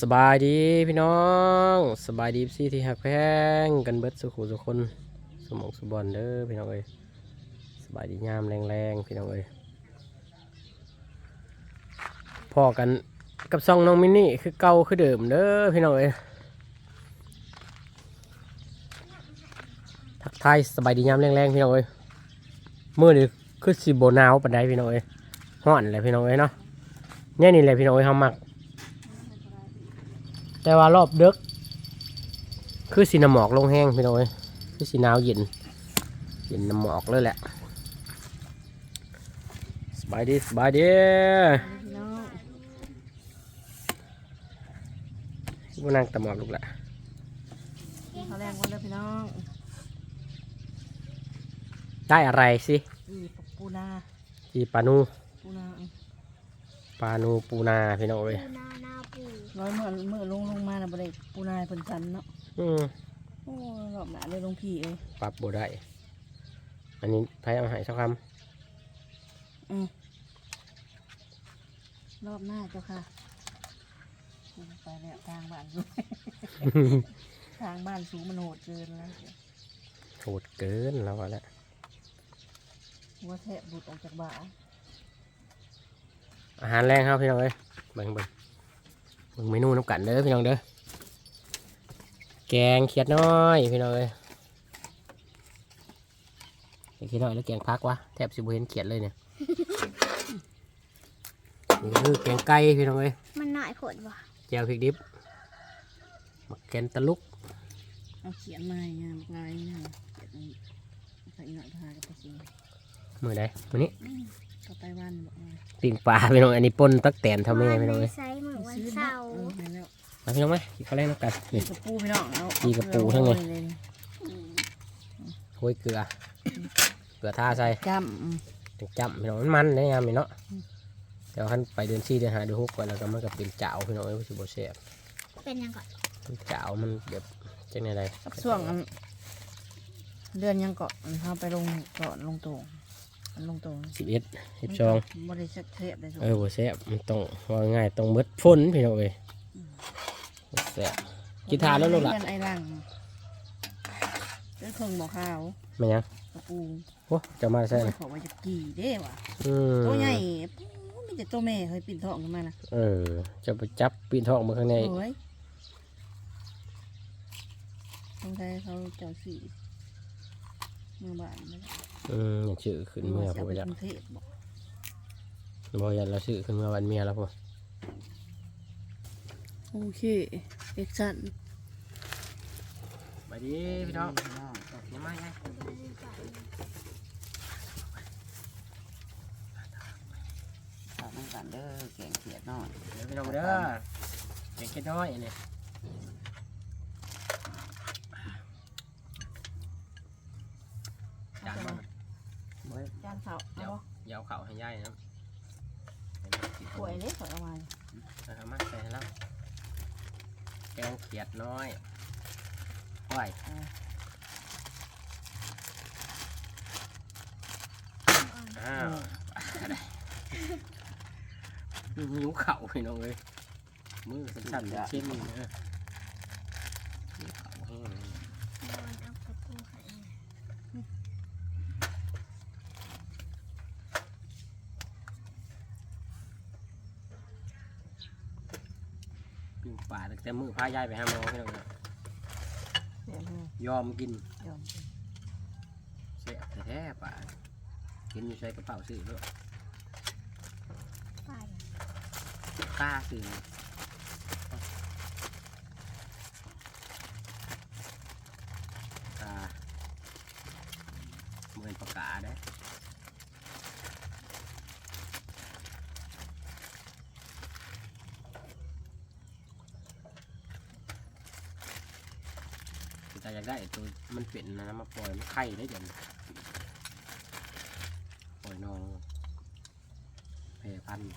สบายดีพี่น้องสบายดีซี่ที่หักแพงกันเบิดสุขุสุคน สมองสุบอลเด้อพี่น้องเอ้ยสบายดียามแรงๆพี่น้องเอ้ยพอกันกับซองน้องมินนี่คือเก่าคือเดิมเด้อพี่น้องเอ้ยทักทายสบายดียามแรงๆพี่น้องเอ้ยมื่อนี้คือสิโบหนาวปันไดพี่น้องเอ้ยฮ้อนเลยพี่น้องเอ้ยเนาะเนี่ยนี่แหละพี่น้องเอ้ยเฮามัก แต่ว่ารอบเดึก คือสีน้ำหมอกลงแห้งพี่น้องเอ้ยคือสีหนาวเย็นเย็นน้ำหมอกเลยแหละสบายดีสบายดีพี่น้องกูนั่งตะหมอกลูกแหละเขาแรงวันเลยพี่น้อง ได้อะไรสิอีปูนาจีปลานู ปูนาปลานูปูนาพี่น้องเอ้ยนานาปู ร้อยเมื่อเมื่อลงลงมาน่ะบ่ได้ปูนาเพิ่นจันเนาะอืมโอ้รอบหน้าเลยลงพี่เอ้ยปรับบ่ได้ อันนี้พายเอามาใหายสักคอืมรอบหน้าเจ้าค่ะอืมไปแล้วทางบ้านสูงำ ทางบ้านสูงมันโหดเกินแล้วโหดเกินแล้วอะแหละหัวแทะบุดออกจากบ่าอาหารแรงครับพี่น้องเอ้ยเบิ่งเบิ่ง เบิ่งเมนูน้ำกันเด้อพี่น้องเด้อแกงเขียดน้อยพี่น้องเอ้ยแกงเขียดน้อยแล้วแกงพักวะแทบสิบ่เห็นเขียดเลยเนี่ยนี่คือแกงไก่พี่น้องเอ้ยมันหน่อยผลบ่แจวพริกดิบหมักแกนตะลุกเอาเขียนมาอย่างลายเนี่ยเขียนใส่หน่อยพากับไปสิมือใดมือนี้ ก็ไปบ้านบอกมาปิ่งปลาพี่น้องอันนี้ป่นตักแตนทำแม่พี่น้องเอ้ยไซส์เหมือนวันซื้อเสาเนาะร์เออเห็นแล้วมาพี่น้องไหมกินข้าวแรกน้ำกันนี่ กระปูพี่น้องเอามีกระปูทั้งเลยเลยโห้ยเกลือเกลือท่าใส่จ้ถึงจำพี่น้องมันมันได้ยามนี่เนาะแต่ว่าขั้นไปเดือนสี่เดือนห้าเดือนหกก่อนแล้วก็มันก็เป็นเจ้าพี่น้องเอ้ยสิบ่แซ่บเป็นยังก่อนมันเจ้ามันแบบจังได๋ำกับช่วงอันเดือนยังเกาะอันเขาไปลงเกาะลงตรง อันลงตรงสิบเอ็ดสิบสองบริษัทเทปได้ทุกเออบ่แซ่บมันต้องว่าง่ายต้องเบิดฝนพี่น้องเอ้ยบ่แซ่บกีตาร์แล้วลูกหลานเดือนไอ้รังเรื่องเครื่องหมอขาวแม่นยังกระปูโอ้เจะมาใส่เขาว่าจะกี่เด้ว่ะอืมตัวใหญ่ไม่แต่ตัวแม่เคยปิ่นทองกันมานะเออ จะไปจับปีนทองมาข้างในโอ้ยสงสัยเขาเจ้าสี เมื่อบ้านนั่นแหละอืมอย่าชื่อขึ้นเมื่อจะผมไปอยากกรุงเทพบอกบอกอยากเราชื่อขึ้นเมื่อวันเมียแล้วพอโอเคเอกชันไปดีพี่น้องยังไม่ไงฝากน้ำกันเด้อแกงเขียดน้อยเดี๋ยวพี่น้องเด้อเด็กแค่น้อยอันนี้จานมัน จานเขาเอาบ่ยาวเข่าให้ย่ายนะถ้วยเล็กขอยเอามานะครับมาใส่ให้แล้วแกงเขียดน้อยไหวอ้าวหิวเข่าพี่น้องเลยมือสั่นๆเช่นนี้นะหิวเข่าแห้ง นอนเอากระปูไข่ ปิ้งปลาตั้ง แต่มือพายายไปหาหมอพี่น้องนะเดี๋ยวให้ยอมกินยอมเสียแท้ๆป่ากินอยู่ใส่กระเป๋าซื้อด้วยไปกล้าซื้อตาเหมือนปากกาได้แอยากได้ตัวมันเป็นนะมาปล่อยมันไข่ได้เดี๋ยวปล่อยน้องแพร่พันธุ์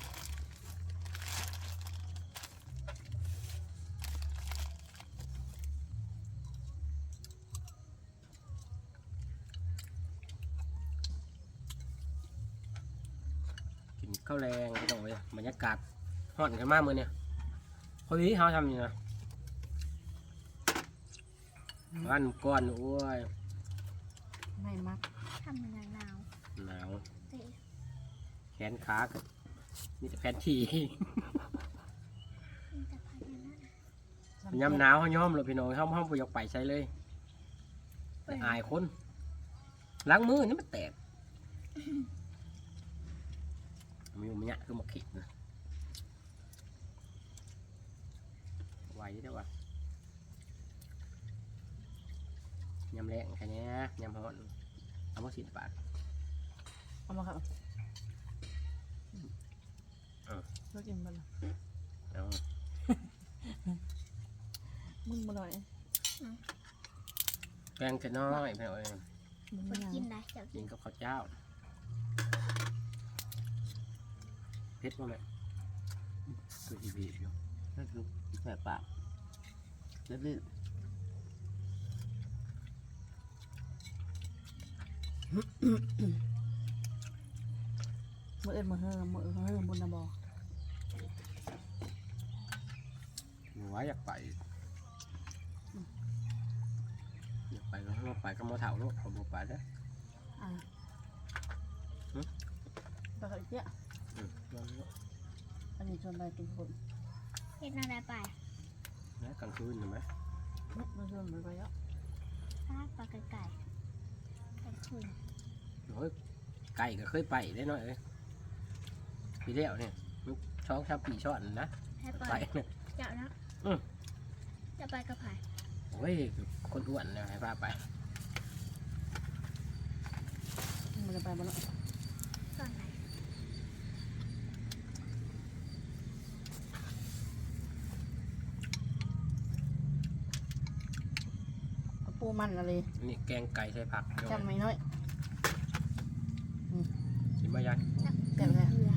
กินข้าวแรงไม่ต้อยบรรยากาศห่อนกันมากมือเนี่ยพอดีเขาทำอย่างนี้นะ บ้านก้อนโอ้ยไม่มักทำมันหนาวหนาวเตะแขนขากับมีแต่แผนที่มันจะพันนั้นยำหนาวเขาย่อมเลยพี่น้องเขาเขาไปยกไปใช้เลยแต่อายคนล้างมือนี่มันแตกมีมันเนี่ยคือหมกขิดนะไหวได้ปะ ยำแรงแค่นี้ยำฮอนเอามาสิบบาทเอามาครับเออเลิกกินมันละเอามึงมาหน่อยแกงจะน้อยพี่น้องเอ้ยมึงคไม่นยังกินได้เจ้ากินกับข้าวเจ้าเผ็ดป่ะแม่คืออีบีอยู่ก็คือแสบปากแล้วนี่ มือเอ็นมือเฮิมมือเฮิมบนนาบอหนูว่าอยากไป อยากไปก็ให้เราไปก็มาเถ่าลูกเขาบอกไปเด้ออ่าหึไปกับเจ๊ยอืมลองดูอันนี้ชวนไปกินคนเฮ็ดอะไรไปนะกลางคืนเห็นไหมมาชวนไปไปแล้วปลาปลาไก่ไก่ไก่คุย โอ้ยไก่ก็เคยไปได้หน่อยเลยปีเดียวเนี่ยมันช้องชามปีช้อนนะให้ไปไปเนี่ย เจ้านะอืม จะไปกับไผ่โอ้ยคนอ้วนเลยให้พาไปมันจะไปบ้านตอนไหนเอาปูมันอะไรนี่แกงไก่ใส่ผักเดี๋ยวจำไม่น้อย ชิมมายัง แต่ไง เรือ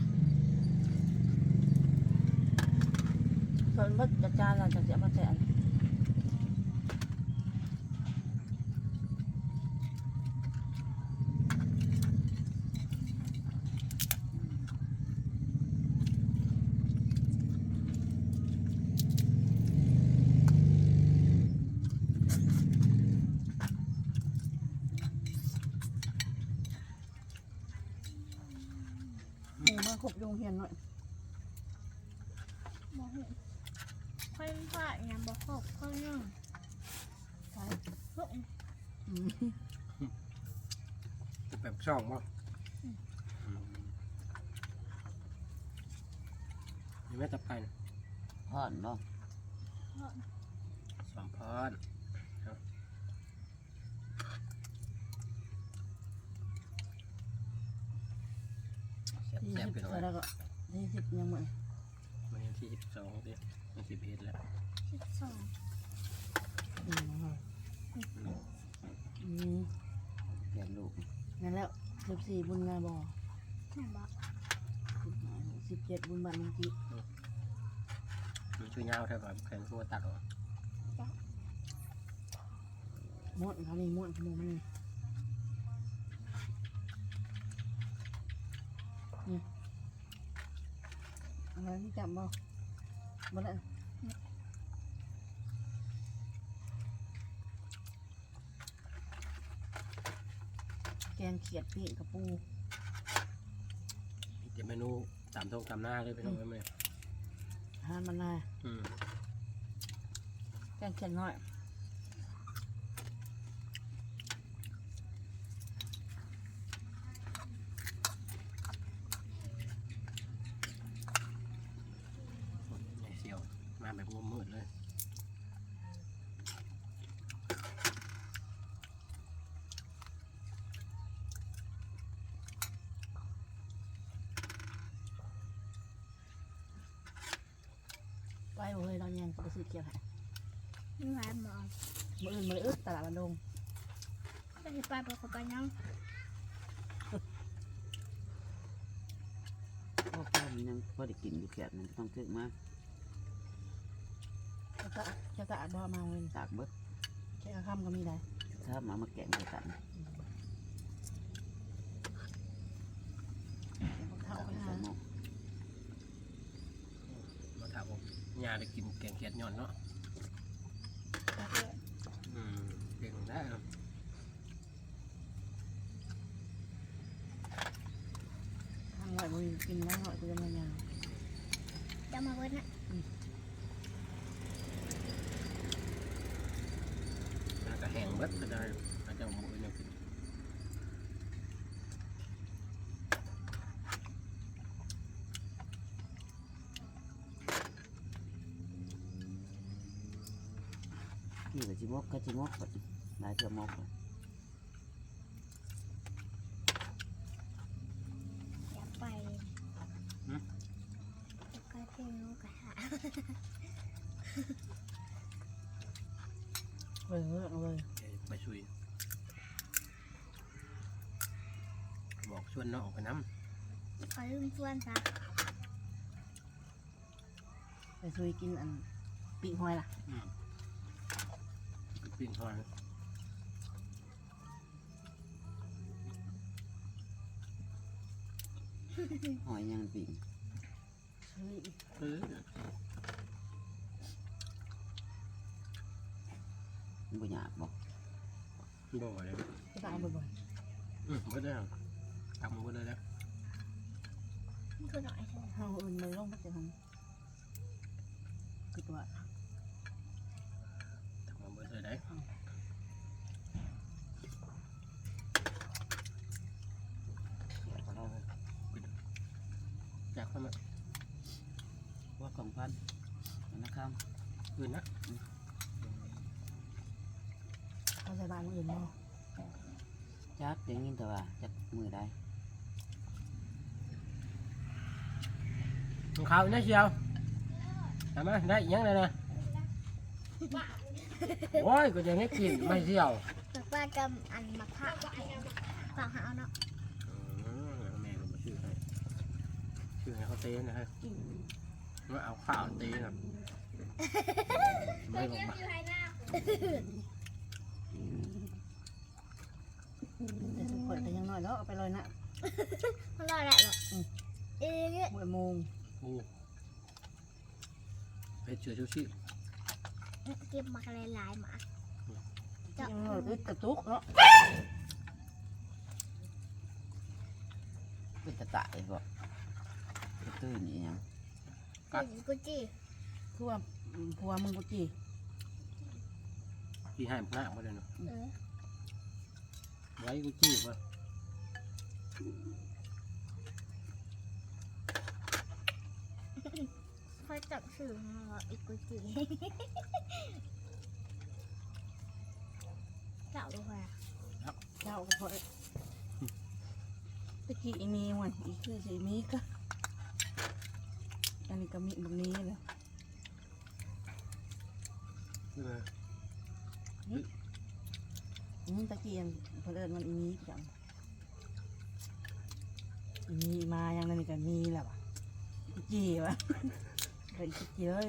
ส่วนบัดจัดจานเราจะเสียมาแสน หมู มาครบโรงเรียนหน่อยมองค่อยพลาดอย่างบอกครบค่อยนึ่งใช่ลูกอืมแบบช่องบ่ยังไม่ตับไก่นะพ่อนบ่สองพอน แซ่บที่แซ่บสิบไปหน่อยแล้วก็ที่สิบยังเหมือนมันยังที่สิบสองดิมันสิบเอ็ดแล้วสิบสองอืมอืมเปลี่ยนลูกนั่นแล้วสิบสี่บุญงาบอแม่บอกสิบเจ็ดบุญบันมังกีมันช่วยเงาเท่ากับแขนตัวตัดออกม้วนเขานี่ม้วนขนมมันนี่นี่ อะไรที่จับบ่บ่ได้แกงเขียดปีกกระปูเดี๋ยวเมนูตามทงตามหน้าเลยไปน้องไปเลยอาหารมันนายอืม แกงเขียดน้อย ไอเซียว มาแบบงมมืดเลยไปบ่เลยเรายังไปซื้อเขียดให้นี่หลายหมอมื้ออื่นมื้ออึดตลาดบันดงจะไปไปกับไปยังพ่อพ่อมันยังพอได้กินอยู่แค่นั้นต้องถึกมา จะกะจะกะบ่มาเงินตากเบิดแค่ค่ำก็มีได้ถ้ามามาแกงใส่กันเท่าไปหาใส่หม้อมาถามผมยาได้กินแกงเขียดย่อนเนาะอืมเก่งได้ครับทางหน่อยมึงกินนะหน่อยกูจะมายาวจะมาเบิ้ลนะ แล้วก็แห้งเบิดก็ได้อาจจะหมูเนี่ยกินนี่ก็จิมกก็จิมกก็หลายเทื่อมกเลยอยากไปจะก็เที่ยวกระหาเลยเลิกเลย ไปช่วยบอกชวนน้องไปน้ขอลืมชวนซะไปซุยกินอันปีกหอยล่ะำอืมไปปิ้งทอดหอยยังปิ่งซุยเออ มันบ่หยาบบ่ บ่เลยก็ตามบ่อยอืมเบิดแล้วทำเบิดเลยแล้วคือหน่อยเถอะๆเฮาอื่นเลยลงไปจะทำคือตัวทำเบิดเลยได้อยากเข้ามาว่าของพันนะครับอื่นนะเขา ใส่บ้านอื่นบ่จักอย่างนี้แต่ว่าจักมือได้ของเขาเนี่ยเชียวทำไมได้อีกยังเลยนะโอ้ยก็ยังให้กินไม่เชียวแต่ว่ากำอันมะพร้าวฝากหาเอาเนาะอืมแม่ก็มาชื่อให้ชื่อให้เขาเต้นนะฮะว่าเอาข้าวเต้นนะไม่บอกมา แต่ทุกคนก็ยังน้อยเนาะเอาไปเลยนะมันรอได้หรอเอ๊ะบ่ายโมงโอ้ไปเชื่อชูชีพเก็บมาอะไรหลายหมายังน้อยอึดกระตุกเนาะเป็นตะตายบ่กระตื้นอีหยังเป็นกุจีคือว่าผัวมึงกูจีที่ให้หน้ามาเลยเนาะเออ ไว้กูจี้มาค่อยจับสื่อมาว่าอีกกุจีเจ้าดูค่ะเจ้าก็พอตะกี้อีมีวันอีกคือสิมีก็อันนี้ก็มีแบบนี้แหละเออ อืมตะกี้อันเพนเอิญมันอีมีจังอีมีมาอย่างนั้นนี่ก็มีแหละวะกูจีวะเคยกูจีเลย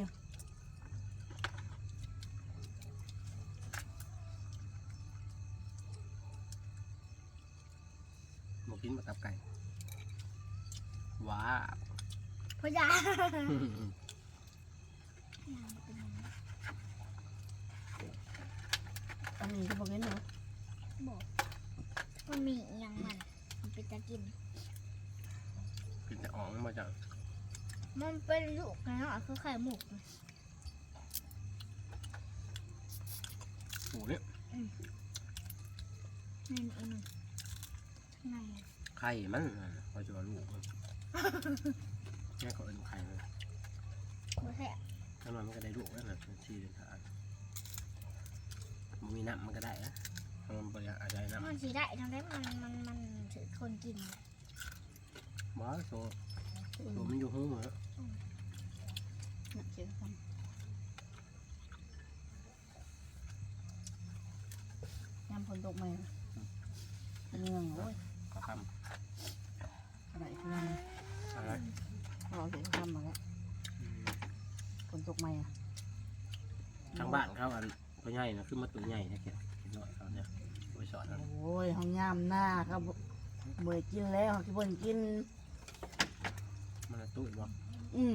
หมกกินมาตับไก่ว้าพ่อยาอันนี้ก็บอกเห็นเนาะ บอกมันมีอหย่างมันมันเป็นตะกิน กินแต่อ่องมาจากมันเป็นลูกนะเนาะคือไข่หมกหมูเนี่ยนั่นเองไงไข่มันอะเขาจะว่าลูกมันแค่เขาเอ็นไข่เลยไม่ใช่ถ้ามันมันก็ได้ลูกแล้วนะเป็นชีเดือนทานมันมีน้ำมันก็ได้นะถ้า มันบริอาศัยน้ำมันสีได้ทำได้มันมันมันถือคนกินอะบอสโซโซมันอยู่หูหมดแล้วน่ะเชื่อฟังยามฝนตกมาเป็นเงื่องโอ้ยก็ทอะไรคือมันำอะไรเราเห็นทำมาแล้วอืมฝนตกมาอะทางบ้านเขาอันตัวใหญ่นะคือมาตัวใหญ่นะแกเห็น โอ้ยห้องยามหน้าครับเบื่อกินแล้วที่บ่นกิน มันตุ้ยบ่อืม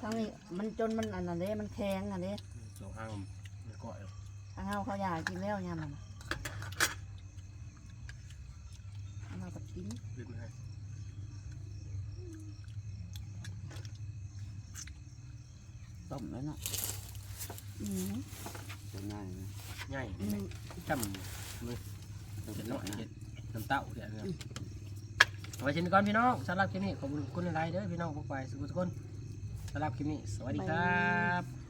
ทางนี้มันจนมันอันนั้นเลยมันแข็งอันนี้สองห้างมันก่อยทางเฮาเขาอยากกินแล้วยามมันเราก็กิน ลืมไหม ต้มแล้วเนาะอืมจะง่ายนะง่ายอืมจำมือเห็ดหน่อยเห็ดน้ำเต้าเดี๋ยวเนี่ยเอาไว้เช่นก่อนพี่น้องสำหรับคลิปนี้ขอบคุณคุณหลายๆเด้อพี่น้องพวกไปสุขทุกคนสำหรับคลิปนี้สวัสดีครับ